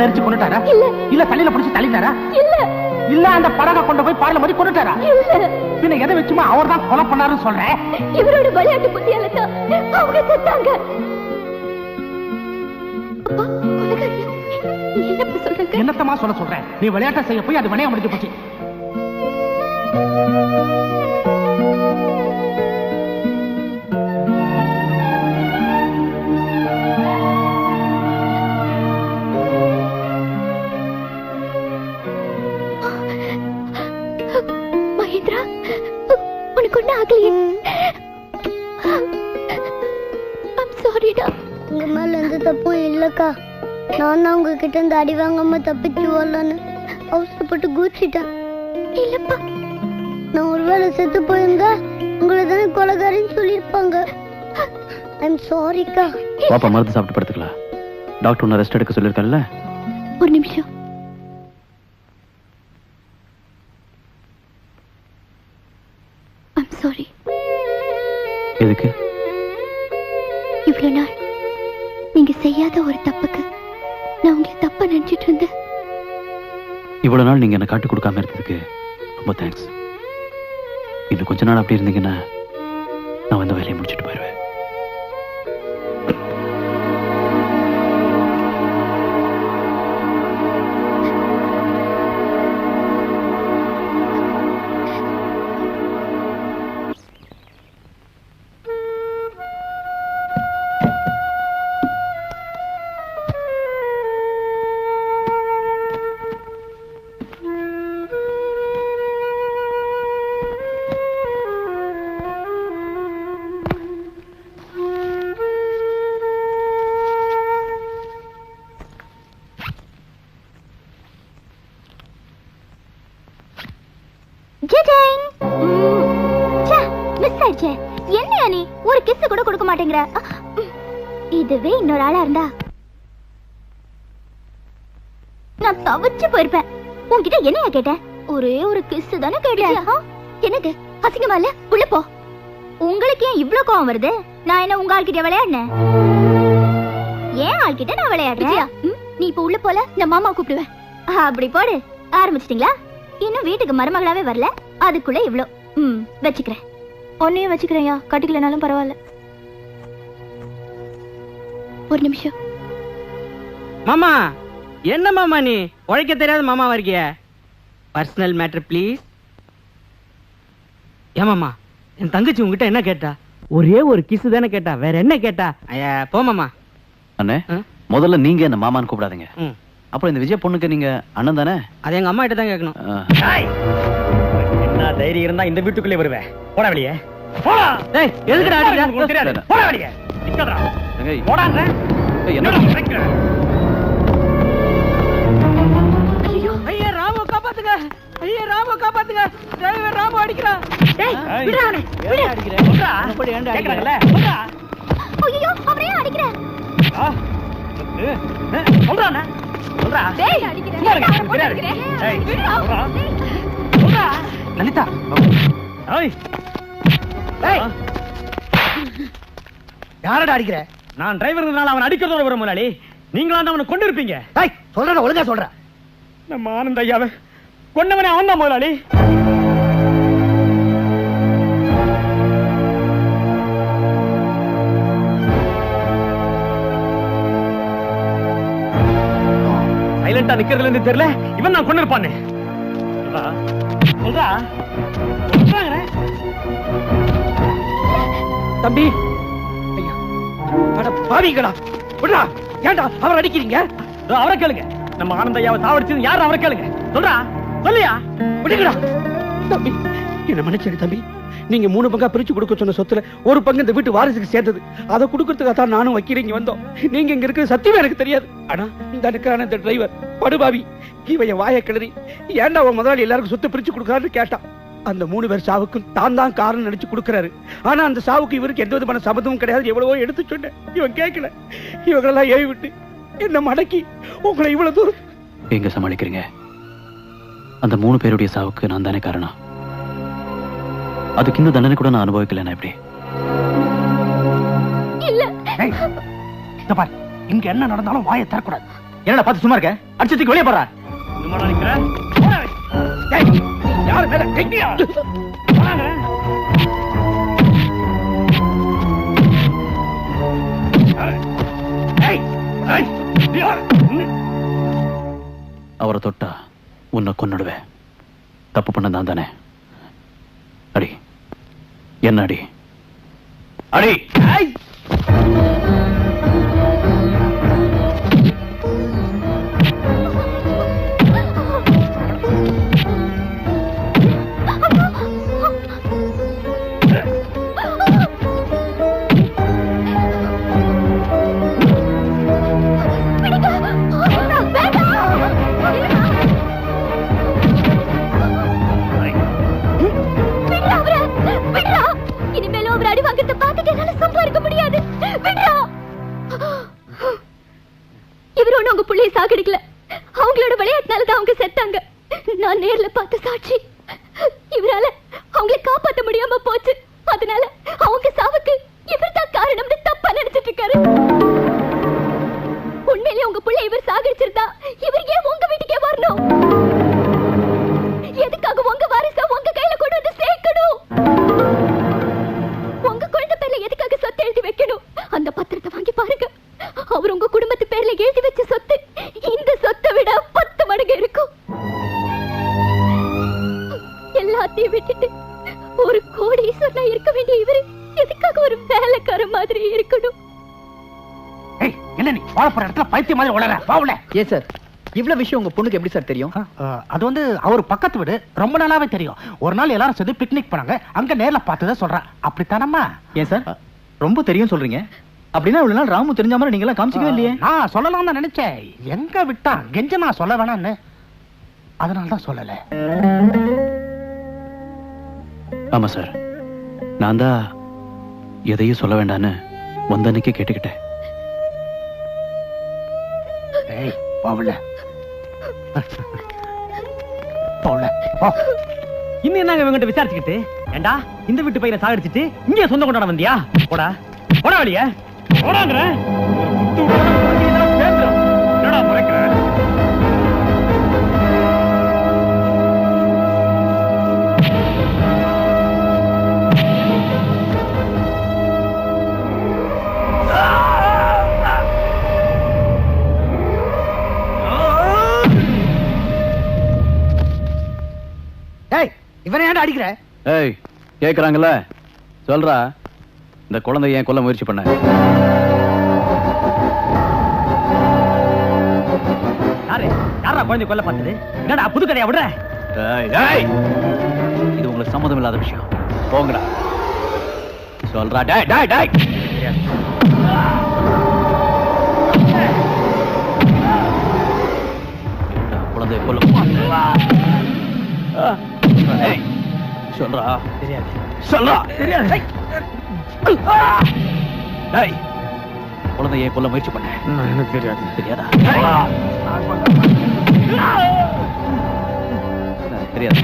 நெரிச்சு கொண்டுட்டாரா? இல்ல. தலையில பிடிச்சு தள்ளிட்டாரா? இல்ல. இல்ல அந்த படகை கொண்டு போய் பாடல மாதிரி கொண்டுட்டாரா? இல்ல. பின்ன எதை வச்சுமா அவர் தான் கொலை பண்ணாருன்னு சொல்றேன்? இவரோட விளையாட்டு புத்தியால தான் அவங்க செத்தாங்க. என்னத்தமா சொல்ல சொல்றேன் நீ விளையாட்ட செய்ய போய் அது வினைய முடிஞ்சு போச்சு. உங்ககிட்ட இருந்து அடி வாங்காம தப்பிச்சு வரலான்னு அவசரப்பட்டு கூச்சிட்டேன் இல்லப்பா நான் ஒருவேளை செத்து போயிருந்தா உங்களை தானே கொலகாரின்னு சொல்லியிருப்பாங்க. ஐம் சாரிக்கா பாப்பா மருந்து சாப்பிட்டு படுத்துக்கலாம். டாக்டர் உன்னை ரெஸ்ட் எடுக்க சொல்லியிருக்கேன்ல ஒரு நிமிஷம். I'm sorry. எதுக்கு? இவ்வளவு நாள் நீங்க செய்யாத ஒரு தப்புக்கு இவ்வளவு நாள் நீங்க என்ன காட்டு கொடுக்காம இருந்ததுக்கு ரொம்ப தேங்க்ஸ் இன்னும் கொஞ்ச நாள் அப்படி இருந்தீங்கன்னா நான் வந்து வேலையை முடிச்சுட்டு போயிடுவேன் ஆயிடுச்சே என்னையா நீ? ஒரு கிஸ் கூட கொடுக்க மாட்டேங்கிற. இதுவே இன்னொரு ஆளா இருந்தா? நான் தவிச்சு போயிருப்பேன். உன்கிட்ட என்னையா கேட்டேன்? ஒரே ஒரு கிஸ் தானே கேட்டேன். என்னது? அசிங்கமா இல்ல? உள்ள போ. உங்களுக்கு ஏன் இவ்ளோ கோவம் வருது? நான் என்ன உங்க ஆள்கிட்ட விளையாடினேன்? ஏன் ஆள்கிட்ட நான் விளையாடுறேன். நீ இப்ப உள்ள போல? நான் மாமா கூப்பிடுவேன். அப்படி போடு. ஆரம்பிச்சிட்டீங்களா? இன்னும் வீட்டுக்கு மருமகளாவே வரல? அதுக்குள்ள இவ்ளோ. ம் வச்சுக்கிறேன். உன்னையும் வச்சுக்கிறேன்யா. கட்டிக்கலனாலும் பரவாயில்ல. ஒரு நிமிஷம். மாமா என்ன மாமா நீ? உழைக்க தெரியாத மாமாவா இருக்கிய? பர்சனல் மேட்டர் ப்ளீஸ் ஏமாமா என் தங்கச்சி உங்ககிட்ட என்ன கேட்டா? ஒரே ஒரு கிஸ் தானே கேட்டா வேற என்ன கேட்டா? ஐயா போ மாமா. அண்ணே? முதல்ல நீங்க என்ன மாமான்னு கூப்பிடாதீங்க. அப்புறம் இந்த விஜய் பொண்ணுக்கு நீங்க அண்ணன் தானே? அது எங்க அம்மா கிட்ட தான் கேட்கணும். தைரியம் இருந்தா இந்த வீட்டுக்குள்ளே வருவேன். போட வெளியே. போட! வெளியே. போடாங்க என்ன ஐயா. ராமு காப்பாத்துங்க. ஐயா ராமு காப்பாத்துங்க. டிரைவர் ராமு அடிக்கிறான் டேய் ஏய், விடுடா அவனை. விடு. ஏன் அடிக்கிற? சொல்றா. அப்படி ஏன்டா அடிக்கிற? கேக்குறாங்கல்ல? சொல்றா. ஐயோ அவரே அடிக்கிறேன் ஆ, சொல்றாண்ணே. சொல்றா. டேய் அடிக்கிறேன் லலிதா. யாரடா அடிக்கிற? நான் டிரைவர்னால அவன் அடிக்கிறதோட வர முதலாளி. நீங்களா தான் அவனை கொண்டு இருப்பீங்க ஏய் சொல்றத ஒழுங்கா சொல்ற. நம்ம ஆனந்த ஐயாவை கொண்டவனே அவன் தான் முதலாளி. சைலண்டா நிக்கிறதுல இருந்து தெரியல இவன் நான் கொண்டு இருப்பானே சொல்றா. தம்பி. பாவிங்களா விடுடா ஏன்டா அவர் அடிக்கிறீங்க? அவரை கேளுங்க. நம்ம ஆனந்த ஐயாவை சாவடிச்சது யாரு அவரை கேளுங்க. சொல்றா. சொல்லியா? விடுங்கடா. தம்பி என்ன மன்னிச்சிடு தம்பி. நீங்க மூணு பங்கா பிரிச்சு கொடுக்க சொன்ன சொத்துல ஒரு பங்கு இந்த வீட்டு வாரிசுக்கு சேர்ந்தது. அதை கொடுக்கறதுக்காக தான் நானும் வைக்கிறீங்க வந்தோம். நீங்க இங்க இருக்கிற சத்தியமே எனக்கு தெரியாது. ஆனா இந்த இருக்கிறான இந்த டிரைவர் படுபாவி. இவைய வாய கிளறி ஏன்டா உன் முதலாளி எல்லாருக்கும் சொத்து பிரிச்சு கொடுக்கறான்னு கேட்டான். அந்த மூணு பேர் சாவுக்கும் தான் தான் காரணம் நினைச்சு கொடுக்கறாரு. ஆனா அந்த சாவுக்கு இவருக்கு எந்த விதமான சபதமும் கிடையாது. எவ்வளவோ எடுத்து சொன்னேன். இவன் கேட்கல இவங்களெல்லாம் ஏவி விட்டு என்ன மடக்கி உங்களை இவ்வளவு தூரம் எங்க சமாளிக்கிறீங்க? அந்த மூணு பேருடைய சாவுக்கு நான் தானே காரணம்? அதுக்கு இன்னும் தண்டனை கூட நான் அனுபவிக்கலன்னா எப்படி இல்ல. ஏய், இத பாரு. இங்க என்ன நடந்தாலும் வாயை தரக்கூடாது என்னடா பார்த்து சும்மா இருக்க? அடிச்சதுக்கு வெளியே போறா இன்னுமா நிக்கிறேன் யார் மேல அவரை தொட்டா உன்னை கொன்னுடுவேன். தப்பு பண்ண நான் தானே. அடி. என்னடி? அடி! கிடைக்கல. அவங்களோட விளையாட்டுனால தான் அவங்க செத்தாங்க. நான் நேர்ல பார்த்த சாட்சி. பைத்திய மாதிரி உளற. பாவல ஏ சார் இவ்வளவு விஷயம் உங்க பொண்ணுக்கு எப்படி சார் தெரியும்? அது வந்து அவர் பக்கத்து வீடு ரொம்ப நாளாவே தெரியும். ஒரு நாள் எல்லாரும் சேர்ந்து பிக்னிக் போனாங்க. அங்க நேர்ல பார்த்ததை சொல்றேன் அப்படித்தானம்மா? ஏன் சார்? ரொம்ப தெரியும் சொல்றீங்க. அப்படின்னா இவ்வளவு நாள் ராமு தெரிஞ்ச மாதிரி நீங்க எல்லாம் காமிச்சிக்கவே இல்லையே. நான் சொல்லலாம் தான் நினைச்சேன். எங்க விட்டான் கெஞ்ச நான் சொல்ல வேணான்னு அதனால தான் சொல்லல. ஆமா சார். நான் தான் எதையும் சொல்ல வேண்டான்னு வந்த அன்னைக்கே கேட்டுக்கிட்டேன். ஏய் பாவல. இன்னும் இவங்கிட்ட விசாரிச்சுக்கிட்டு? ஏண்டா இந்த வீட்டு பையனை சாகடிச்சிட்டு இங்கே சொந்த கொண்டாட வந்தியா? போடா. போடா வழிய போடாங்கிற ஏய் கேக்குறாங்கல்ல? சொல்றா. இந்த குழந்தை ஏன் கொல்ல முயற்சி பண்ண? யாரு? யாரா குழந்தை கொல்ல பார்த்தது? என்னடா புது கதையா விடுற! இது உங்களுக்கு சம்மதம் இல்லாத விஷயம். போங்கடா. சொல்றா டேய் டேய் டேய்! குழந்தைய கொல்ல சொல்றா. தெரியாது. சொல்றா. தெரியாது. டேய் குழந்தைய கொல்ல முயற்சி பண்ண. எனக்கு தெரியாது. தெரியாதா? தெரியாது.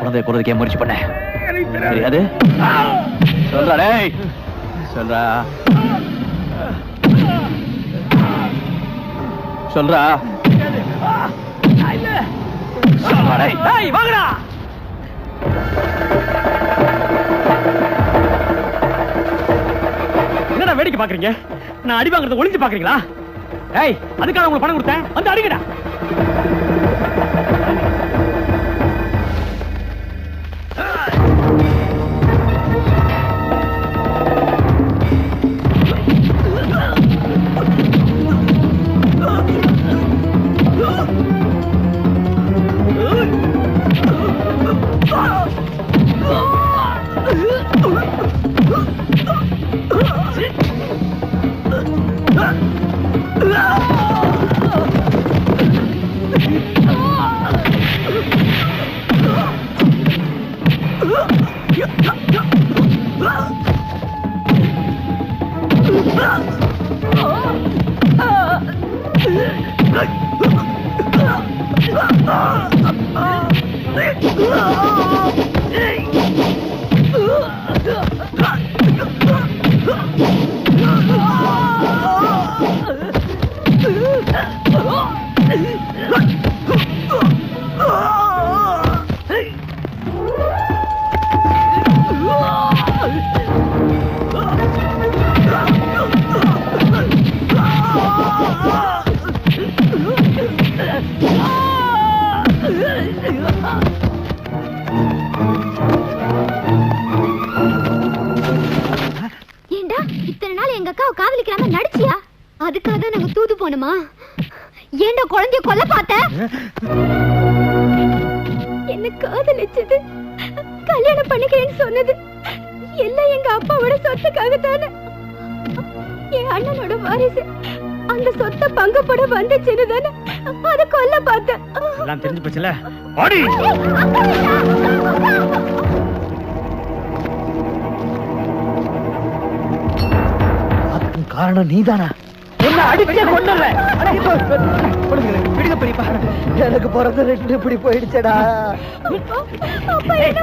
குழந்தைய கொல்றதுக்கே முயற்சி பண்ண. தெரியாது? சொல்றா டேய். சொல்றா. சொல்றா. வாங்கடா. என்னடா வேடிக்கை பாக்குறீங்க? நான் அடி வாங்குறத ஒளிஞ்சு பாக்குறீங்களா? ஏய் அதுக்காக உங்களுக்கு பணம் கொடுத்தேன். வந்து அடிங்கடா. Ah! அந்த சொத்தை பங்கு போட வந்துச்சுன்னு தானே? அதை கொல்ல பார்த்தேன். எல்லாம் தெரிஞ்சு போச்சுல? ஆடி காரணம் நீதானா? உன்னை அடிச்சே கொண்டுல விடுங்க பெரியப்பா. எனக்கு பிறந்த ரெண்டு இப்படி போயிடுச்சடா. அப்பா என்ன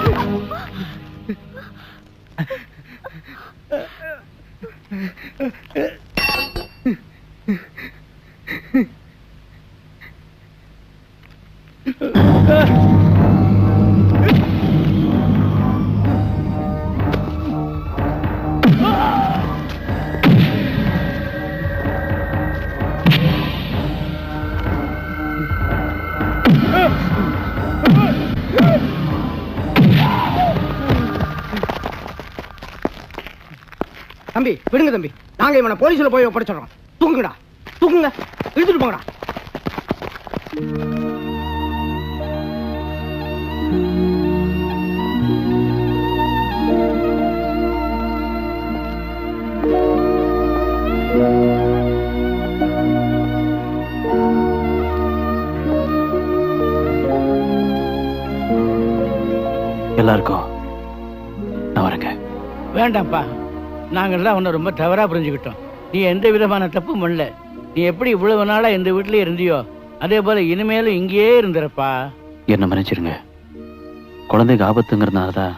தம்பி விடுங்க தம்பி. நாங்க இவனை போலீஸ்ல போய் ஒப்படைச்சிடறோம். தூங்குங்கடா. தூங்குங்க. இழுத்துட்டு போங்கடா. எல்லாருக்கும் நான் வரேங்க. வேண்டாம்ப்பா. நாங்கள்லாம் உன்னை ரொம்ப தவறா புரிஞ்சுக்கிட்டோம். நீ எந்த விதமான தப்பும் பண்ணல. நீ எப்படி இவ்வளவு நாளா இந்த வீட்லயே இருந்தியோ அதே போல இனிமேலும் இங்கேயே இருந்திருப்பா. என்ன மன்னிச்சிருங்க. குழந்தைக்கு ஆபத்துங்கிறதுனால தான்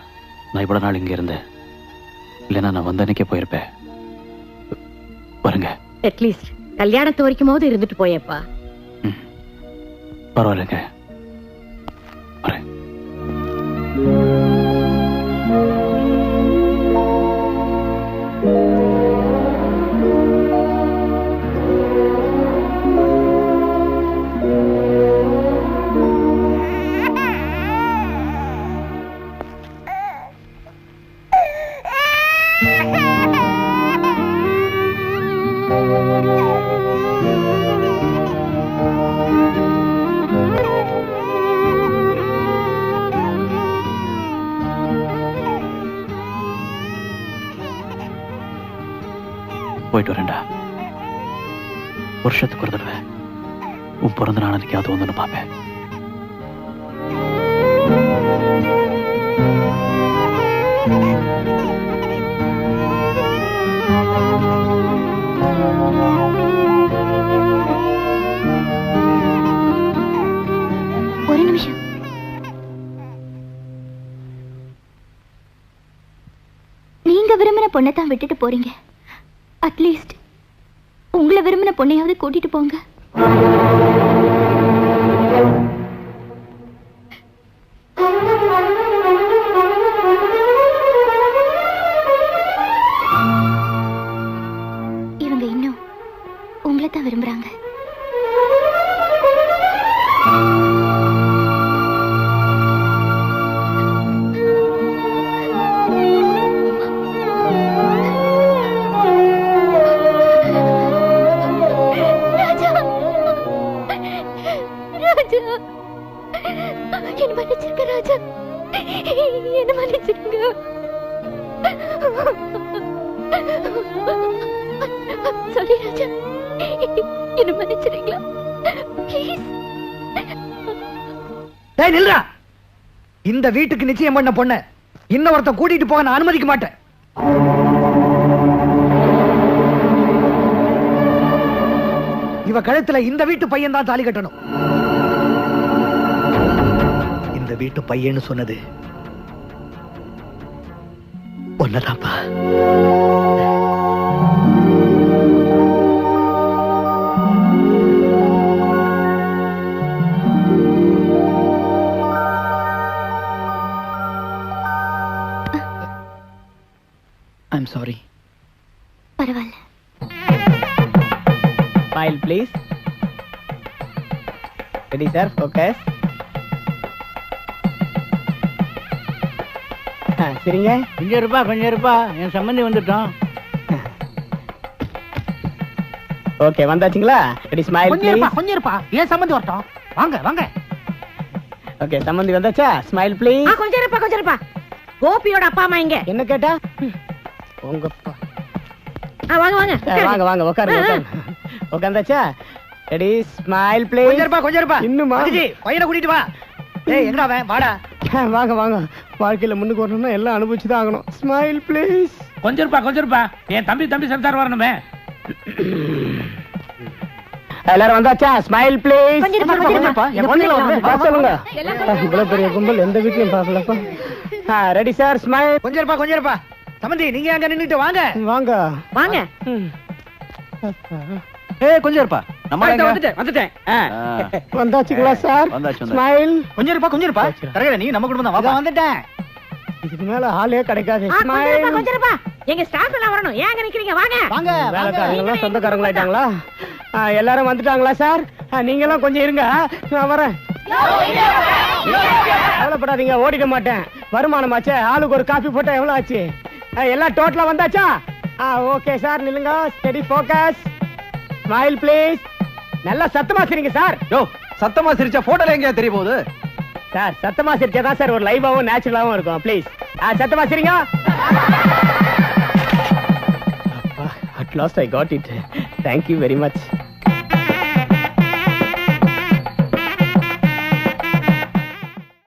நான் இவ்வளோ நாள் இங்கே இருந்தேன். இல்லைன்னா நான் வந்த அன்னைக்கே போயிருப்பேன். வரேங்க. அட்லீஸ்ட் கல்யாணத்து வரைக்குமாவது இருந்துட்டு போயேப்பா. பரவாயில்லைங்க. வரேன். பிறந்த ஒன்று பார்ப்பேன். ஒரு நிமிஷம். நீங்க விரும்பின பொண்ணை தான் விட்டுட்டு போறீங்க. அட்லீஸ்ட் உங்களை விரும்பின பொண்ணையாவது கூட்டிட்டு போங்க. நில்றா. இந்த வீட்டுக்கு நிச்சயம் பண்ண பொண்ண இன்னொருத்த கூட்டிட்டு போக நான் அனுமதிக்க மாட்டேன். இவ கழுத்துல இந்த வீட்டு பையன் தான் தாலி கட்டணும். இந்த வீட்டு பையன்னு சொன்னது ஒன்னதாப்பா சாரி. பரவாயில்ல. File please ready sir focus சரிங்க. கொஞ்சம் இருப்பா கொஞ்சம் இருப்பா. என் சம்பந்தி வந்துட்டோம் ஓகே வந்தாச்சுங்களா? ரெடி ஸ்மைல் கொஞ்சம் இருப்பா கொஞ்சம் இருப்பா. ஏன் சம்பந்தி வரட்டும்? வாங்க வாங்க. ஓகே சம்பந்தி வந்தாச்சா? ஸ்மைல் ப்ளீஸ் கொஞ்சம் இருப்பா கொஞ்சம் இருப்பா. கோபியோட அப்பா அம்மா இங்க. என்ன கேட்டா? உங்க அப்பா. ஆ, வாங்க வாங்க. வாங்க வாங்க உட்காருங்க உட்காருங்க. உட்காந்தாச்சா ரெடி ஸ்மைல் ப்ளீஸ் கொஞ்சம் இருப்பா கொஞ்சம் இருப்பா. இன்னுமா? அஜி, பையனை கூட்டிட்டு வா. ஏய் எங்கடா அவன்? வாடா. வாங்க வாங்க. வாழ்க்கையில முன்னுக்கு வரணும்னா எல்லாம் அனுபவிச்சு தான் ஆகணும். ஸ்மைல் ப்ளீஸ் கொஞ்சம் இருப்பா கொஞ்சம் இருப்பா. என் தம்பி தம்பி சர்தார் வரணுமே. எல்லாரும் வந்தாச்சா? ஸ்மைல் ப்ளீஸ் சொல்லுங்க. இவ்வளவு பெரிய கும்பல் எந்த வீட்லயும் பார்க்கலப்பா. ரெடி சார் ஸ்மைல் கொஞ்சம் இருப்பா கொஞ்சம் இருப்பா. சம்பந்தி நீங்க அங்க நின்னுட்டு வாங்க. வாங்க. வாங்க. ஏய் கொஞ்சம் இருப்பா. நம்ம வந்துட்டேன், வந்துட்டேன். வந்தாச்சுங்களா சார். ஸ்மைல். கொஞ்சம் இருப்பா கொஞ்சம் இருப்பா. தரகர நீ நம்ம குடும்பம் தான். வந்துட்டேன். இதுக்கு மேல ஆளே கிடைக்காது. ஸ்மைல். கொஞ்சம் இருப்பா. எங்க ஸ்டாஃப் எல்லாம் வரணும். ஏன் அங்க நிக்கிறீங்க? வாங்க. வாங்க வேலைக்காரங்க எல்லாம் சொந்தக்காரங்களாயிட்டாங்களா ஆ, எல்லாரும் வந்துட்டாங்களா சார்? நீங்க எல்லாம் கொஞ்சம் இருங்க. நான் வரேன். கவலைப்படாதீங்க ஓடிட மாட்டேன். வருமானமாச்சே. ஆளுக்கு ஒரு காபி போட்டா எவ்வளவு ஆச்சு? எல்லாம் டோட்டலா வந்தாச்சா? ஆ ஓகே சார் நில்லுங்க. ஸ்டெடி ஃபோக்கஸ் ஸ்மைல் ப்ளீஸ் நல்லா சத்தமா சிரிங்க சார். யோ சத்தமா சிரிச்சா போட்டோல எங்கயா தெரிய போகுது? சார் சத்தமா சிரிச்சாதான் சார் ஒரு லைவாவும் நேச்சுரலாவும் இருக்கும். ப்ளீஸ் சத்தமா சிரிங்க. At last I got it thank you very much